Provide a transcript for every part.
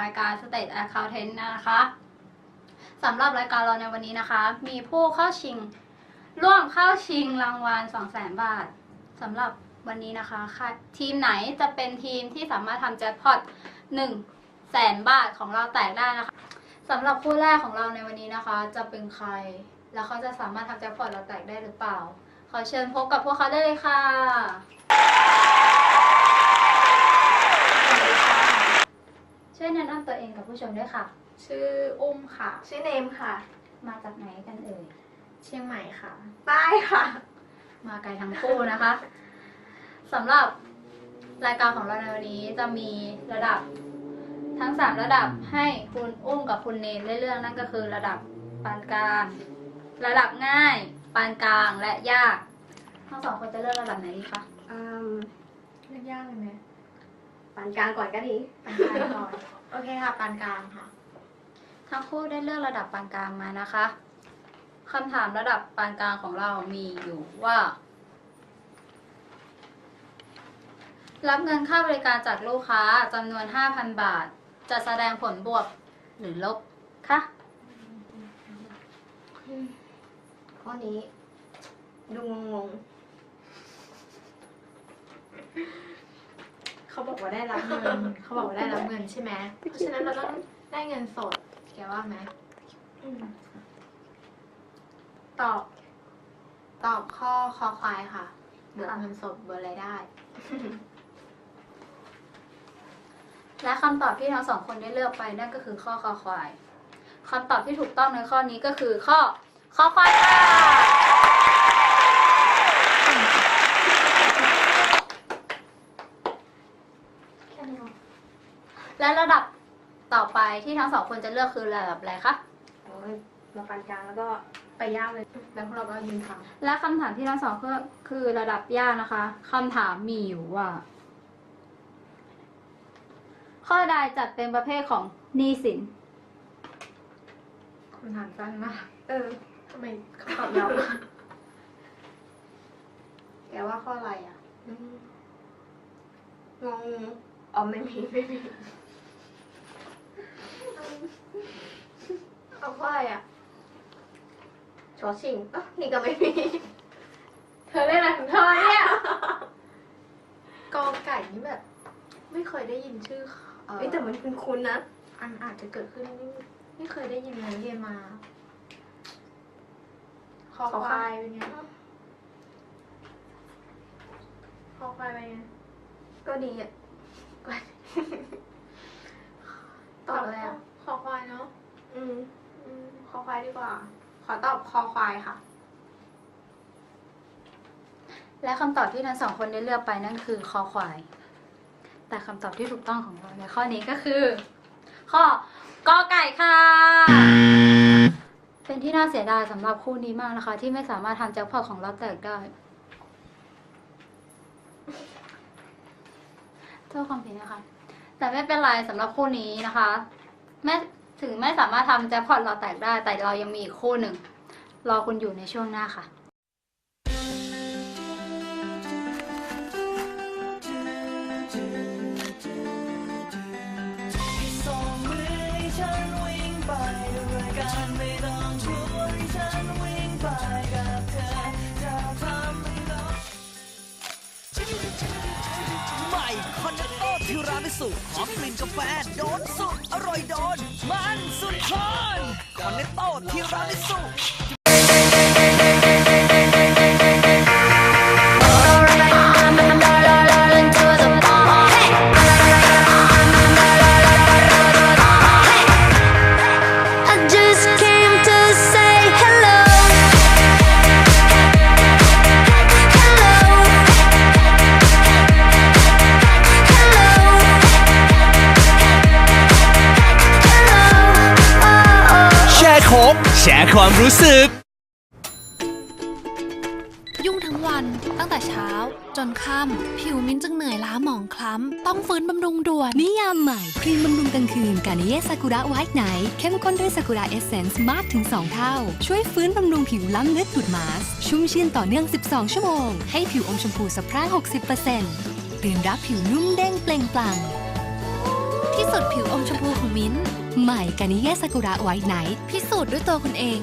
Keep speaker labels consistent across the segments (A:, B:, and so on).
A: รายการ State Accountant นะคะสำหรับรายการเราในวันนี้นะคะ มีผู้เข้าชิง ร่วมเข้าชิงรางวัล 200,000 บาทสำหรับวันนี้นะคะค่ะทีมไหนจะเป็นทีมที่สามารถทำแจ็คพอต1แสนบาทของเราแตกได้นะคะสำหรับคู่แรกของเราในวันนี้นะคะ จะเป็นใคร แล้วเขาจะสามารถทำแจ็คพอตเราแตกได้หรือเปล่า ขอเชิญพบกับพวกเขาได้เลยค่ะช่วยแนะนำตัวเองกับ ผู้ชมด้วยค่ะ
B: ชื่ออุ้มค่ะ
C: ชื่อเนมค่ะ
A: มาจากไหนกันเอ่ย
B: เชียงใหม่ค่ะ
C: ป้ายค่ะ
A: มาไกลทั้งคู่นะคะสำหรับรายการของเราในวันนี้จะมีระดับทั้งสามระดับให้คุณอุ้มกับคุณเนมได้เลือกนั่นก็คือระดับปานกลางระดับง่าย ปานกลางและยาก ทั้งสองคนจะเลือกระดับไหนดีคะ
C: อืม
B: เรียกยากเลยไหม
C: ปานกลางก่อนก็ดี
B: ปานกลางก่อน โอเคค่ะปานกลางค่ะ
A: ทั้งคู่ได้เลือกระดับปานกลางมานะคะคำถามระดับปานกลางของเรามีอยู่ว่า รับเงินค่าบริการจากลูกค้าจำนวน 5,000 บาท จะแสดงผลบวกหรือลบคะ
C: ข้อนี้ ดูงง
B: เขาบอกว่าได้รับเงินเขาบอกว่าได้รับเงินใช่ไหมเพราะฉะนั้นเราต้องได้เงินสดแกว่าไหมตอบ ตอบข้อคอควายค่ะบวกเงินสดเบอร์อะไรได้
A: และคำตอบที่ทั้งสองคนได้เลือกไปนั่นก็คือข้อคอควายคำตอบที่ถูกต้องในข้อนี้ก็คือข้อคอควายค่ะ
C: แค่นี้เหรอ
A: และระดับต่อไป ที่ทั้งสองคนจะเลือกคือระดับอะไรคะ
C: โอ้ยมาปานกลางแล้วก็
B: ไปยากเลยแล้วพวกเราก็ยืนท
A: และคำถามที่ทั้งสองก็คือระดับยากนะคะคำถามมีอยู่ว่า ข้อใดจัดเป็นประเภทของหนี้สินำ
B: คุณถามสั้นมาก
C: เออ
B: ทำไมคำตอบยาวมากแกว่าข้ออะไรอะ
C: อืมงงอ๋อไม่มีไม่มี
B: เอาข้ออะไรอะ
C: ชอชิงอะนี่ก็ไม่มี
B: เธอเล่นอะไรของเธอเนี่ยกอไก่นี่แบบ ไม่เคยได้ยินชื่อเออ
C: เอ้ยแต่มันคุ้นๆนะ
B: อันอาจจะเกิดขึ้นไม่ไม่เคยได้ยินเลยเรียนมาคอควายเป็นไงคอควายเป็นไง
C: ก็ดีอะ
B: ตอบอะไรอะคอควายเนาะ
C: อืม
B: อืม ควายดีกว่า ขอตอบคอควายค่ะ
A: และคำตอบที่ทั้งสองคนได้เลือกไปนั่นคือคอควาย แต่คำตอบที่ถูกต้องของเราในข้อนี้ก็คือ ข้อกอไก่ค่ะ เป็นที่น่าเสียดายสำหรับคู่นี้มากนะคะ ที่ไม่สามารถทำแจ็คพอตของเราแตกได้โทษความผิดนะคะ แต่ไม่เป็นไรสำหรับคู่นี้นะคะ แม้ ถึงไม่สามารถทำแจ็คพอตเราแตกได้ แต่เรายังมีอีกคู่หนึ่ง รอคุณอยู่ในช่วงหน้าค่ะ
D: ใหม่ต้อนเธอจะทำให้เรา
E: ใหม่คอนเน ทิรามิสุหอมกลิ่นกาแฟโดนสุด อร่อยโดน มันสุดทนคอนเนตโตทิรามิสุ ความรู้สึก
F: ยุ่งทั้งวันตั้งแต่เช้า จนค่ำผิวมิ้นจึงเหนื่อยล้าหมองคล้ำ ต้องฟื้นบำรุงด่วน
G: นิยามใหม่ครีมบำรุงกลางคืนกานิเย่ซากุระไวท์ไนท์เข้มข้นด้วยซากุระเอเซนส์มากถึง 2 เท่า ช่วยฟื้นบำรุงผิวล้ำลึกดูดมาสชุ่มชื่นต่อเนื่อง 12 ชั่วโมง ให้ผิวอมชมพูสะพรั่ง60%ตื่นรับผิวนุ่มเด้งเปล่งปลั่ง
F: ที่ สุดสุดผิวอมชมพูของมิ้นท์ใหม่กานิเย่ซากุระไวท์ไนท์พิสูจน์ด้วยตัวคุณเอง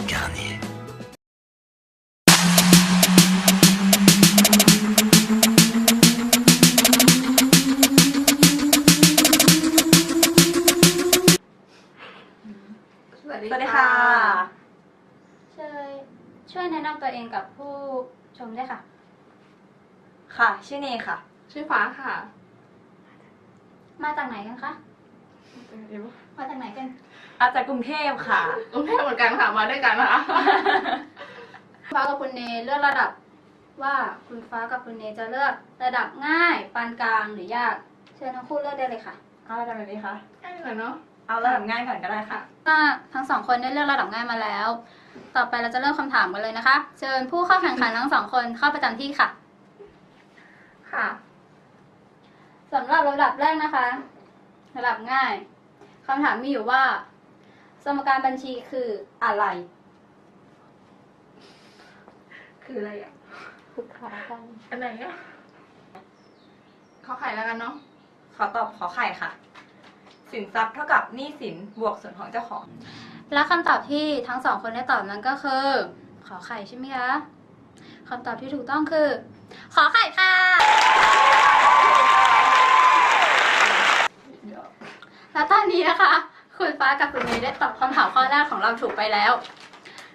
B: สวัสดี
C: สวัสดีค่ะ
A: ช่วยช่วยแนะนำตัวเองกับผู้ชมด้วยค่ะ
C: ค่ะ ชื่อเนค่ะ
B: ชื่อฟ้าค่ะ
A: มาจากไหนกันคะ มาจากไหนกัน
C: อาจากกรุงเทพค่ะ
B: กรุงเทพเหมือนกันค่ะ มาด้วยกันนะคะ
A: ฟ้ากับคุณเนเลือกระดับ ว่าคุณฟ้ากับคุณเนจะเลือกระดับง่าย ปานกลางหรือยาก เชิญทั้งคู่เลือกได้เลยค่ะ
C: เอาระดับไหนดีคะ
B: ง่ายเลยเนาะ
C: เอาระดับง่ายก่อนก็ได้ค่ะ
A: ถ้าทั้งสองคนได้เลือกระดับง่ายมาแล้ว ต่อไปเราจะเริ่มคำถามกันเลยนะคะ เชิญผู้เข้าแข่งขันทั้งสองคนเข้าประจำที่ค่ะ
B: ค่ะ
A: สำหรับระดับแรกนะคะ ระดับง่าย คำถามมีอยู่ว่า สมการบัญชีคืออะไร
B: คืออะไรอะ
A: ฝึกขากัน
B: อันไหนอะขอไข่แล้วกันเนาะ
C: ขอตอบขอไข่ค่ะ สินทรัพย์เท่ากับหนี้สินบวกส่วนของเจ้าของ
A: และคำตอบที่ทั้งสองคนได้ตอบนั้นก็คือ ขอไข่ใช่ไหมคะคำตอบที่ถูกต้องคือ ขอไข่ค่ะ และตอนนี้นะคะ คุณฟ้ากับคุณเนยได้ตอบคำถามข้อแรกของเราถูกไปแล้ว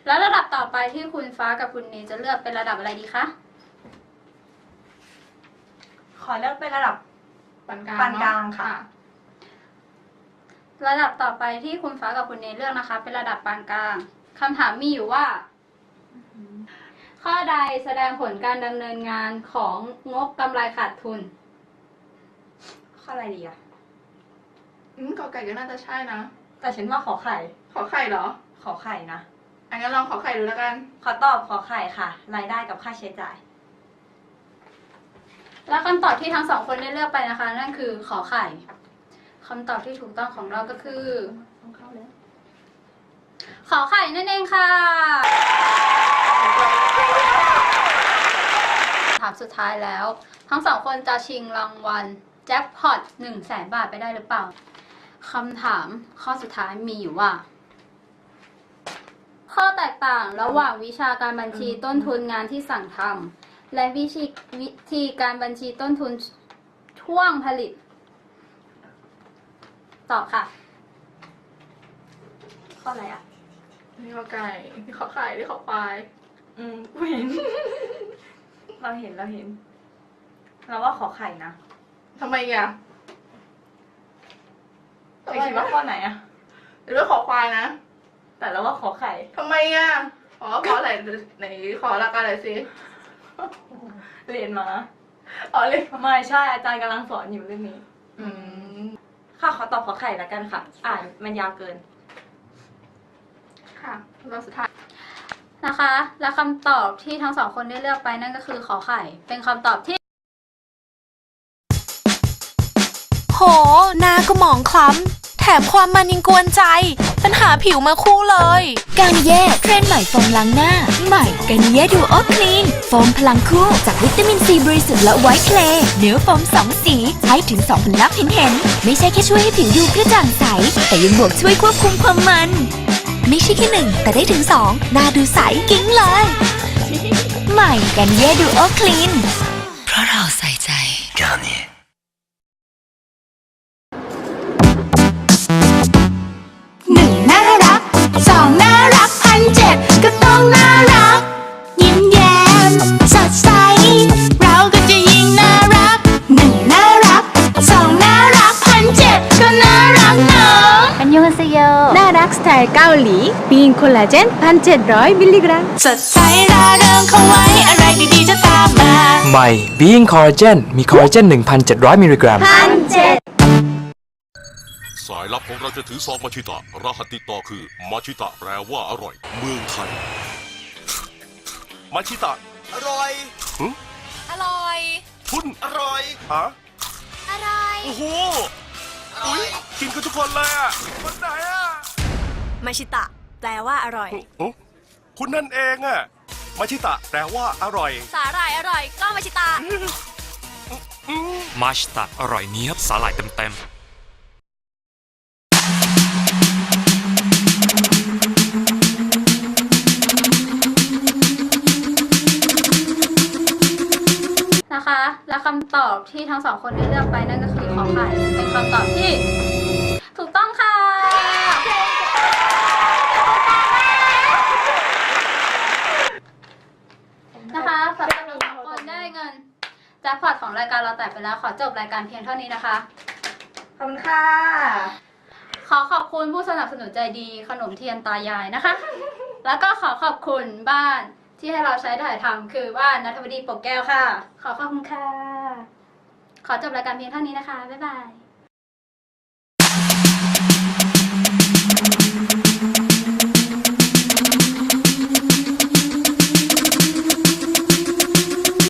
A: แล้วระดับต่อไปที่คุณฟ้ากับคุณเนยจะเลือกเป็นระดับอะไรดีคะ
C: ขอเลือกเป็นระดับ
B: ปานกลาง
C: ปานกลาง
B: เน
C: ค่ะ
A: ระดับต่อไปที่คุณฟ้ากับคุณเนยเลือกนะคะ เป็นระดับปานกลางคำถามมีอยู่ว่า ข้อใดแสดงผลการดำเนินงานของงบกำไรขาดทุน
C: ข้ออะไรดีอะ
B: อืมกอไก่ก็น่าจะใช่นะ
C: แต่ฉันว่าขอไข่
B: ขอไข่เหรอ
C: ขอไข่นะ
B: อันงั้นลองขอไข่ดูแล้วกัน
C: ขอตอบขอไข่ค่ะ รายได้กับค่าใช้จ่าย
A: และคำตอบที่ทั้งสองคนได้เลือกไปนะคะ นั่นคือขอไข่คำตอบที่ถูกต้องของเราก็คือขอไข่นั่นเองค่ะ ถามสุดท้ายแล้ว ทั้งสองคนจะชิงรางวัลแจ็คพอตหนึ่งแสนบาทไปได้หรือเปล่า คำถามข้อสุดท้ายมีอยู่ว่า ข้อแตกต่างระหว่างวิชาการบัญชีต้นทุนงานที่สั่งทำและวิธีวิธีการบัญชีต้นทุนช่วงผลิต ตอบค่ะ
C: ข้ออะไรอะ
B: นี่ขอไก่นี่ขอไข่นี่ขอควาย
C: อืมเห็น เราเห็นเราเห็น เราว่าขอไข่นะ
B: ทำไมอะ
C: เธอคิดว่าข้อไหนอะ
B: หรือว่าขอควายนะ
C: แต่เราว่าขอไข่
B: ทำไมอะอ๋อขออะไรไหนขอละกันหน่อยสิ
C: เรียนมา
B: อ๋อเลย
C: ไม่ใช่อาจารย์กำลังสอนอยู่เรื่องนี้
B: อืม
C: ค่ะขอตอบขอไข่ละกันค่ะ อ่านมันยาวเกิน
B: ค่ะรอบสุดท้าย
A: นะคะ และคำตอบที่ทั้งสองคนได้เลือกไปนั่นก็คือขอไข่ เป็นคำตอบที่
F: โห หน้าก็หมองคล้ำแถ มความมันยังกวนใจ ปัญหาผิวมาคู่เลย
G: กานิเย่เทรนด์ใหม่โฟมล้างหน้า ใหม่กานิเย่ดูโอคลีน โฟมพลังคู่จากวิตามินซีบริสุทธิ์และไวท์เคลย์เนื้อโฟมสองสีใช้ถึง2ผลลัพธ์เห็นเห็นๆไม่ใช่แค่ช่วยให้ผิวดูกระจ่างใส แต่ยังบวกช่วยควบคุมความมัน ไม่ใช่แค่หนึ่งแต่ได้ถึง2หน้าดูใสกิ้งเลย ใหม่กานิเย่ดูโอคลีนเพราะเราใส่ใจ
H: ห
I: ไตล์เกาหลีบีนคอลลาเจนพันเจ็ดร้อยมิลลิกรัม
H: สดใสร่าเริงเข้าไว้ อะไรดีๆจะตามมา
J: ใหม่ Being Collagen มีคอลลาเจน 1,700 มิลลิกรัม
H: พันเจ็ด
K: สายลับของเราจะถือซองมาชิตะ รหัสติดต่อคือมาชิตะแปลว่าอร่อย เมืองไทย มาชิตะ
E: อร่อย
F: อร่อย
K: คุณอร่อยฮะ
F: อร่อย
K: โอ้โห อุ๊ย กินกันทุกคนเลยอะคนไหนอะ
I: มาชิตะ แปลว่าอร่อย
K: หึคุณนั่นเองอะมาชิตะแปลว่าอร่อย
I: สาหร่ายอร่อย ก็มาชิตะ
J: มาชิตะอร่อยเนี้ยสาหร่ายเต็มนะคะ และคำต
A: อบที่ทั้งสองคนได้เลือกไปนั่นก็คือขอไข่เป็นคำตอบที่ ไปแล้วขอจบรายการเพียงเท่านี้นะคะ
C: ขอบคุณค่ะ
A: ขอขอบคุณผู้สนับสนุนใจดีขนมเทียนตายายนะคะ แล้วก็ขอขอบคุณบ้านที่ให้เราใช้ถ่ายทำคือบ้านนัทวดีปกแก้วค่ะ ขอขอบคุณค่ะ ขอจบรายการเพียงเท่านี้นะคะ บ๊ายบาย